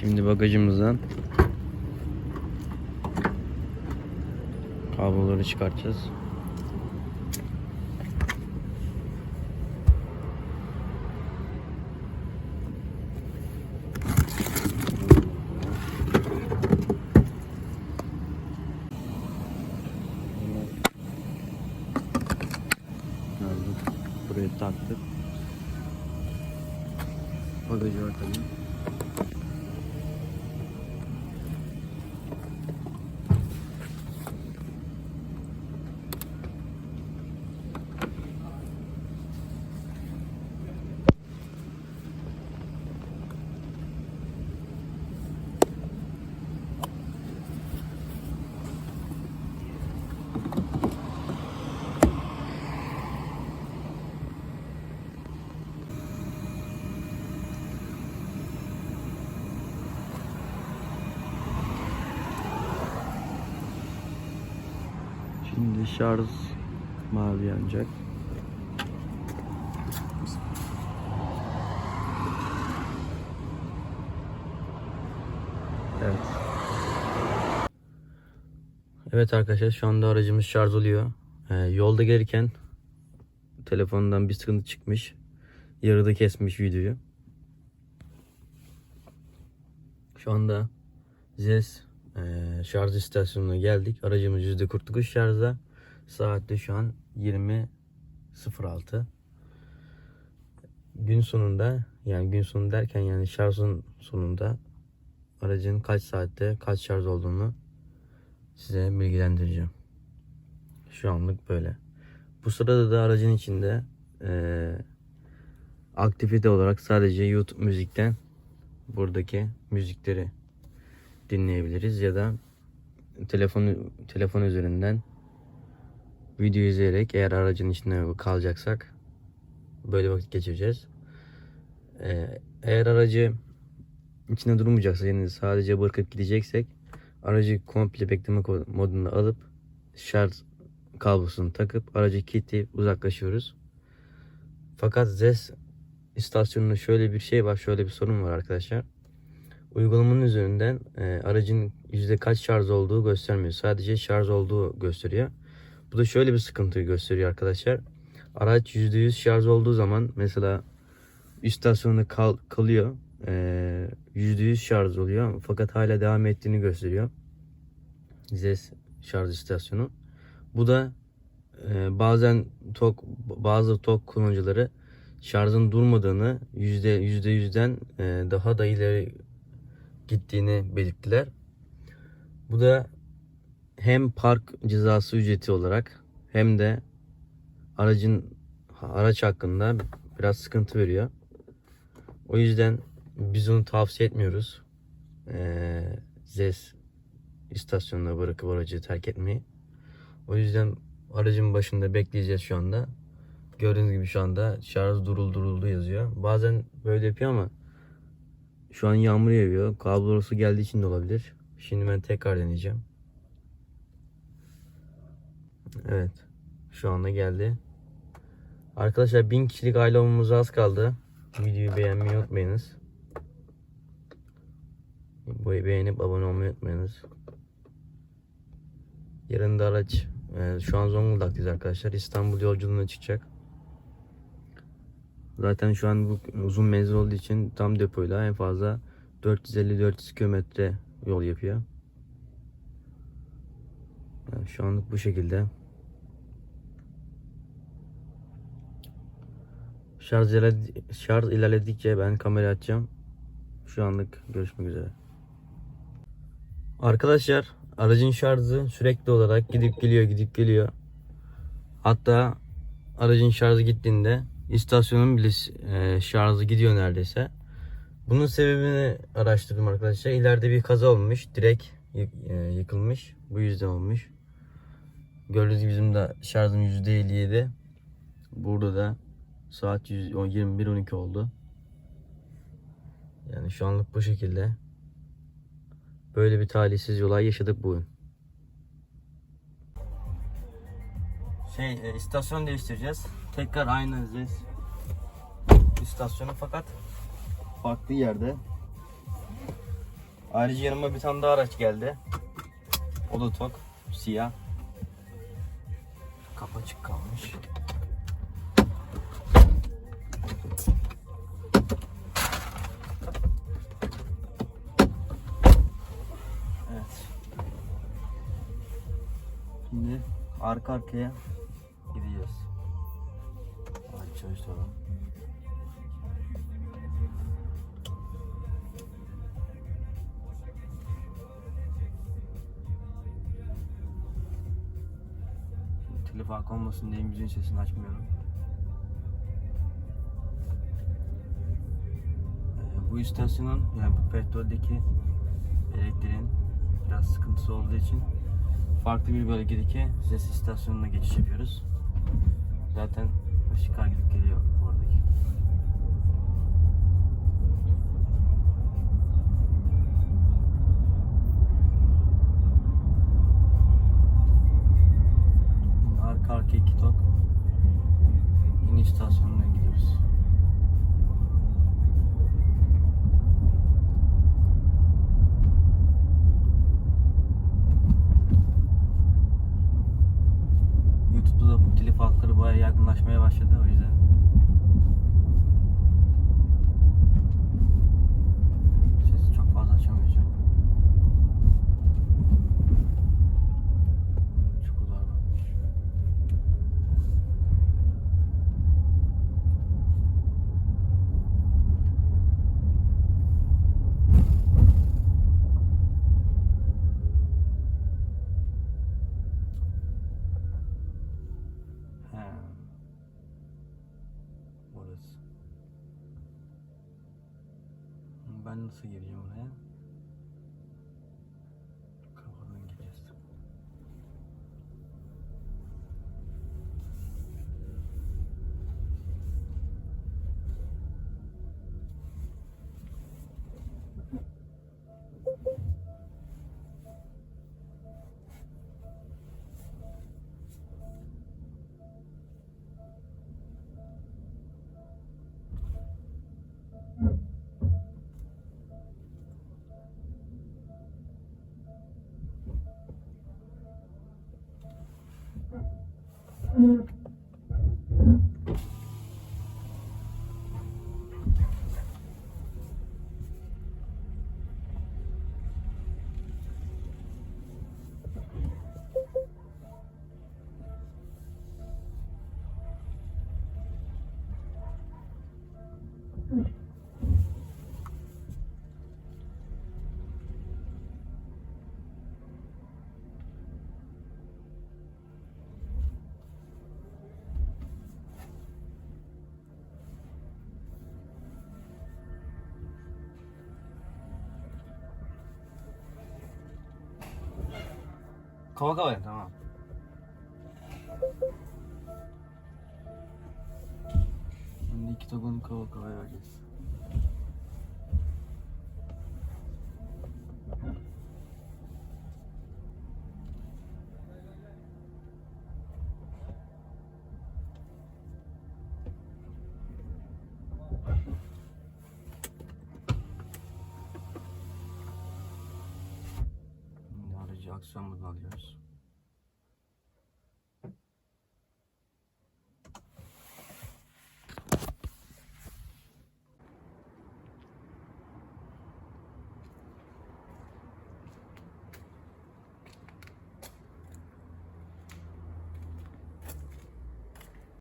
Şimdi bagajımızdan kabloları çıkartacağız. Buraya taktık. Bagajı ortalım. Şimdi şarj mavi yanacak. Evet. Evet arkadaşlar şu anda aracımız şarj oluyor. Ee, yolda gelirken telefondan bir sıkıntı çıkmış. Yarıda kesmiş videoyu. Şu anda ZES ee, şarj istasyonuna geldik. Aracımız %49 şarjda. Saatte şu an 20.06. Gün sonunda yani gün sonu derken yani şarjın sonunda aracın kaç saatte kaç şarj olduğunu size bilgilendireceğim. Şu anlık böyle. Bu sırada da aracın içinde eee, aktivite olarak sadece YouTube müzikten buradaki müzikleri dinleyebiliriz ya da telefon telefon üzerinden video izleyerek eğer aracın içinde kalacaksak böyle vakit geçireceğiz. Ee, eğer aracı içinde durmayacaksa yani sadece bırakıp gideceksek aracı komple bekleme modunda alıp şarj kablosunu takıp aracı kilitleyip uzaklaşıyoruz. Fakat ZES istasyonunda şöyle bir şey var, şöyle bir sorun var arkadaşlar uygulamanın üzerinden e, aracın yüzde kaç şarj olduğu göstermiyor. Sadece şarj olduğu gösteriyor. Bu da şöyle bir sıkıntıyı gösteriyor arkadaşlar. Araç yüzde yüz şarj olduğu zaman mesela istasyonda kal, kalıyor. E, Yüzde yüz şarj oluyor. Fakat hala devam ettiğini gösteriyor. ZES şarj istasyonu. Bu da e, bazen tok bazı tok kullanıcıları şarjın durmadığını yüzde yüzde yüzden e, daha da ileri gittiğini belirttiler. Bu da hem park cezası ücreti olarak hem de aracın araç hakkında biraz sıkıntı veriyor. O yüzden biz onu tavsiye etmiyoruz. Ee, ZES istasyonuna bırakıp aracı terk etmeyi. O yüzden aracın başında bekleyeceğiz şu anda. Gördüğünüz gibi şu anda şarj durul duruldu yazıyor. Bazen böyle yapıyor ama şu an yağmur yağıyor. Kablosu geldiği için de olabilir. Şimdi ben tekrar deneyeceğim. Evet. Şu anda geldi. Arkadaşlar 1000 kişilik aile olmamıza az kaldı. Videoyu beğenmeyi unutmayınız. Bu beğenip abone olmayı unutmayınız. Yarın da araç e, şu an Zonguldak'tayız arkadaşlar. İstanbul yolculuğuna çıkacak. Zaten şu an bu uzun menzil olduğu için tam depoyla en fazla 450-400 kilometre yol yapıyor. Yani şu anlık bu şekilde. Şarj, ilerledi- şarj ilerledikçe ben kamera açacağım. Şu anlık görüşmek üzere. Arkadaşlar aracın şarjı sürekli olarak gidip geliyor gidip geliyor. Hatta aracın şarjı gittiğinde istasyonun bile e, şarjı gidiyor neredeyse. Bunun sebebini araştırdım arkadaşlar. İleride bir kaza olmuş. Direkt yık- e, yıkılmış. Bu yüzden olmuş. Gördüğünüz gibi bizim de şarjım %57. Burada da saat 21.12 oldu. Yani şu anlık bu şekilde. Böyle bir talihsiz olay yaşadık bugün. Şey e, istasyon değiştireceğiz. Tekrar aynı ZES istasyonu fakat farklı yerde. Ayrıca yanıma bir tane daha araç geldi. O da tok. Siyah. Arka arkaya gideceğiz. Hadi çalıştıralım. Telif hakkı olmasın diye müziğin sesini açmıyorum. Ee, bu istasyonun yani bu petroldeki elektriğin biraz sıkıntısı olduğu için farklı bir bölgedeki ses istasyonuna geçiş yapıyoruz. Zaten ışıklar gidip geliyor bayağı yakınlaşmaya başladı o yüzden. Burası. Ben nasıl gireceğim oraya? Kava kava ya, tamam. Şimdi iki tabağını kava kava vereceğiz. Moduna alıyoruz.